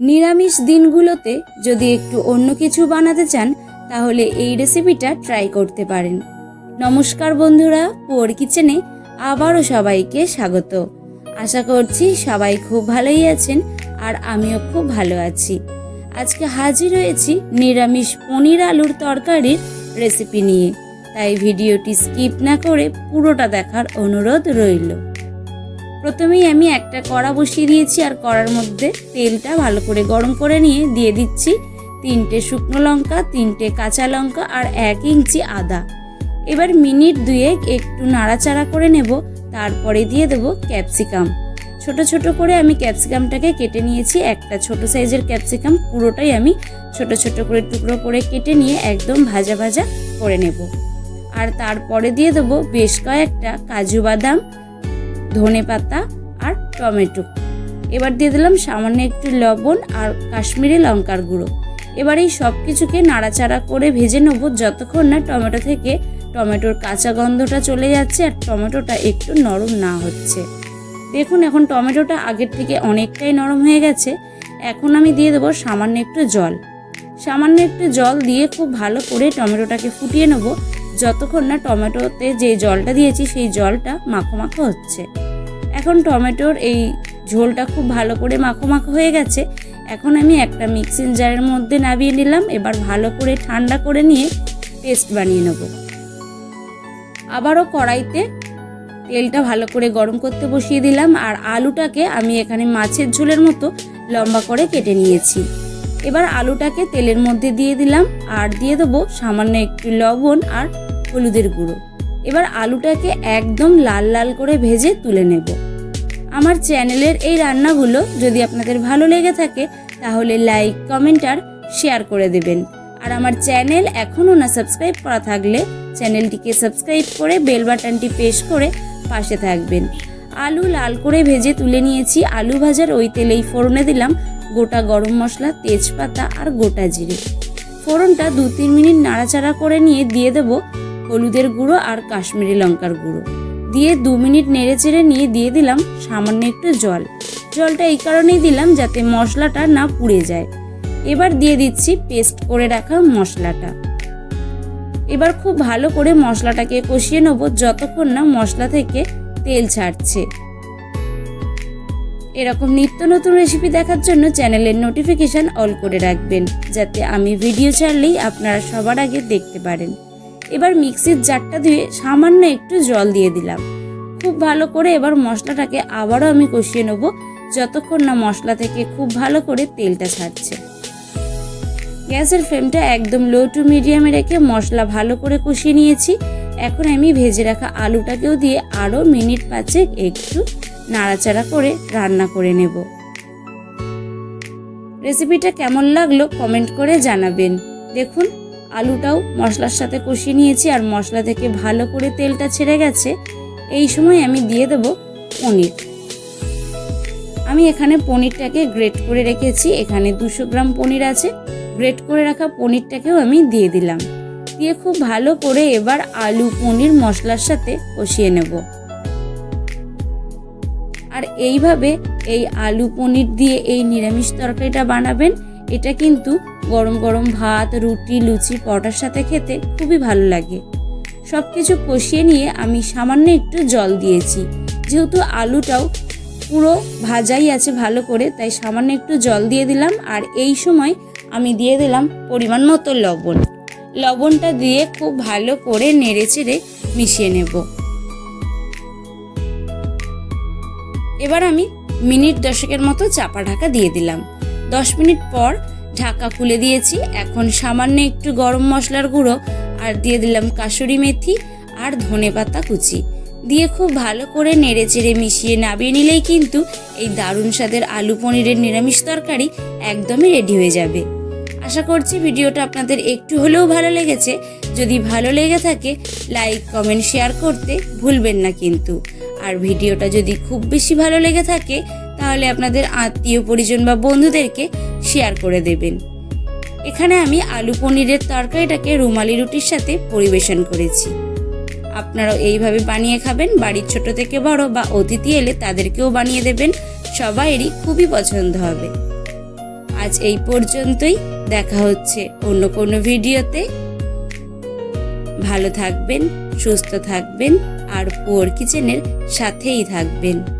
নিরামিষ দিনগুলোতে যদি একটু অন্য কিছু বানাতে চান, তাহলে এই রেসিপিটা ট্রাই করতে পারেন। নমস্কার বন্ধুরা পুয়ার কিচেনে আবারও সবাইকে স্বাগত। আশা করছি সবাই খুব ভালোই আছেন আর আমিও খুব ভালো আছি। আজকে হাজির হয়েছি নিরামিষ পনির আলুর তরকারির রেসিপি নিয়ে। তাই ভিডিওটি স্কিপ না করে পুরোটা দেখার অনুরোধ রইল। প্রথমেই আমি একটা কড়া বসিয়ে দিয়েছি আর কড়ার মধ্যে তেলটা ভালো করে গরম করে নিয়ে দিয়ে দিচ্ছি তিনটে শুকনো লঙ্কা, তিনটে কাঁচা লঙ্কা আর এক ইঞ্চি আদা। এবার মিনিট দুয়েক একটু নাড়াচাড়া করে নেব, তারপরে দিয়ে দেব ক্যাপসিকাম। ছোট ছোট করে আমি ক্যাপসিকামটাকে কেটে নিয়েছি, একটা ছোট সাইজের ক্যাপসিকাম পুরোটাই আমি ছোট ছোট করে টুকরো করে কেটে নিয়ে একদম ভাজা ভাজা করে নেব। আর তারপরে দিয়ে দেবো বেশ কয়েকটা কাজু বাদাম ধনে পাতা আর টমেটো। এবার দিয়ে দিলাম সামান্য একটু লবণ আর কাশ্মীরি লঙ্কার গুঁড়ো। এবার এই সব কিছুকে নাড়াচাড়া করে ভেজে নেব যতক্ষণ না টমেটো থেকে টমেটোর কাঁচা গন্ধটা চলে যাচ্ছে আর টমেটোটা একটু নরম না হচ্ছে। দেখুন এখন টমেটোটা আগের থেকে অনেকটাই নরম হয়ে গেছে। এখন আমি দিয়ে দেবো সামান্য একটু জল। সামান্য একটু জল দিয়ে খুব ভালো করে টমেটোটাকে ফুটিয়ে নেব। যতক্ষণ না টমেটোতে যে জলটা দিয়েছি, সেই জলটা মাখো মাখো হচ্ছে। এখন টমেটোর এই ঝোলটা খুব ভালো করে মাখো মাখো হয়ে গেছে। এখন আমি একটা মিক্সিং জারের মধ্যে নামিয়ে নিলাম। এবার ভালো করে ঠান্ডা করে নিয়ে পেস্ট বানিয়ে নেব। আবারও কড়াইতে তেলটা ভালো করে গরম করতে বসিয়ে দিলাম। আর আলুটাকে আমি এখানে মাছের ঝোলের মতো লম্বা করে কেটে নিয়েছি। এবার আলুটাকে তেলের মধ্যে দিয়ে দিলাম। আর দিয়ে দেবো সামান্য একটু লবণ আর হলুদের গুঁড়ো। এবার আলুটাকে একদম লাল লাল করে ভেজে তুলে নেব। আমার চ্যানেলের এই রান্নাগুলো যদি আপনাদের ভালো লেগে থাকে, তাহলে লাইক, কমেন্ট আর শেয়ার করে দেবেন। আর আমার চ্যানেল এখনও না সাবস্ক্রাইব করা থাকলে চ্যানেলটিকে সাবস্ক্রাইব করে বেল বাটনটি প্রেস করে পাশে থাকবেন। আলু লাল করে ভেজে তুলে নিয়েছি। আলু ভাজার ওই তেলেই ফোড়নে দিলাম গোটা গরম মশলা, তেজপাতা আর গোটা জিরে। ফোড়নটা দু তিন মিনিট নাড়াচাড়া করে নিয়ে দিয়ে দেবো। হলুদের গুঁড়ো আর কাশ্মীরি লঙ্কার গুঁড়ো। দিয়ে দু মিনিট নেড়ে চেড়ে নিয়ে দিয়ে দিলাম সামান্য একটু জল। জলটা এই কারণেই দিলাম যাতে মশলাটা না পুড়ে যায়। এবার দিয়ে দিচ্ছি পেস্ট করে রাখা মশলাটা। এবার খুব ভালো করে মশলাটাকে কষিয়ে নেব যতক্ষণ না মশলা থেকে তেল ছাড়ছে। এরকম নিত্য নতুন রেসিপি দেখার জন্য চ্যানেলের নোটিফিকেশান অল করে রাখবেন, যাতে আমি ভিডিও ছাড়লেই আপনারা সবার আগে দেখতে পারেন। এবার মিক্সির জারটা দিয়ে সামান্য একটু জল দিয়ে দিলাম। খুব ভালো করে এবার মশলাটাকে আবারও আমি কষিয়ে নেব, যতক্ষণ না মশলা থেকে খুব ভালো করে তেলটা ছাড়ছে। গ্যাসের ফ্লেমটা একদম লো টু মিডিয়ামে রেখে মশলা ভালো করে কষিয়ে নিয়েছি। এখন আমি ভেজে রাখা আলুটাকেও দিয়ে আরও মিনিট পাঁচেক একটু নাড়াচাড়া করে রান্না করে নেব। রেসিপিটা কেমন লাগল কমেন্ট করে জানাবেন। দেখুন আলুটাও মশলার সাথে কষিয়ে নিয়েছি আর মশলা থেকে ভালো করে তেলটা ছেড়ে গেছে। এই সময় আমি দিয়ে দেব পনির। আমি এখানে পনিরটাকে গ্রেট করে রেখেছি। এখানে দুশো গ্রাম পনির আছে। গ্রেট করে রাখা পনিরটাকেও আমি দিয়ে দিলাম। দিয়ে খুব ভালো করে এবার আলু পনির মশলার সাথে কষিয়ে নেব। আর এইভাবে এই আলু পনির দিয়ে এই নিরামিষ তরকারিটা বানাবেন। এটা কিন্তু গরম গরম ভাত, রুটি, লুচি, পরোটার সাথে খেতে খুবই ভালো লাগে। সব কিছু কষিয়ে নিয়ে আমি সামান্য একটু জল দিয়েছি। যেহেতু আলুটাও পুরো ভাজাই আছে ভালো করে, তাই সামান্য একটু জল দিয়ে দিলাম আর এই সময় আমি দিয়ে দিলাম পরিমাণ মতো লবণ। লবণটা দিয়ে খুব ভালো করে নেড়ে চেড়ে মিশিয়ে নেব। এবার আমি মিনিট দশেকের মতো চাপা ঢাকা দিয়ে দিলাম। দশ মিনিট পর ঢাকা খুলে দিয়েছি। এখন সামান্য একটু গরম মশলার গুঁড়ো আর দিয়ে দিলাম কাসুরি মেথি আর ধনে পাতা কুচি। দিয়ে খুব ভালো করে নেড়ে চেড়ে মিশিয়ে নামিয়ে নিলেই কিন্তু এই দারুণ স্বাদের আলু পনিরের নিরামিষ তরকারি একদমই রেডি হয়ে যাবে। আশা করছি ভিডিওটা আপনাদের একটু হলেও ভালো লেগেছে। যদি ভালো লেগে থাকে লাইক কমেন্ট শেয়ার করতে ভুলবেন না কিন্তু। আর ভিডিওটা যদি খুব বেশি ভালো লেগে থাকে তাহলে আপনাদের আত্মীয় পরিজন বা বন্ধুদেরকে শেয়ার করে দেবেন। এখানে আমি আলু পনিরের তরকারিটাকে রুমালি রুটির সাথে পরিবেশন করেছি। আপনারাও এইভাবে বানিয়ে খাবেন, বাড়ির ছোট থেকে বড় বা অতিথি এলে তাদেরকেও বানিয়ে দেবেন, সবাইয়েরই খুবই পছন্দ হবে। আজ এই পর্যন্তই, দেখা হচ্ছে অন্য কোনো ভিডিওতে। ভালো থাকবেন, সুস্থ থাকবেন, আর পোর কিচেনের সাথেই থাকবেন।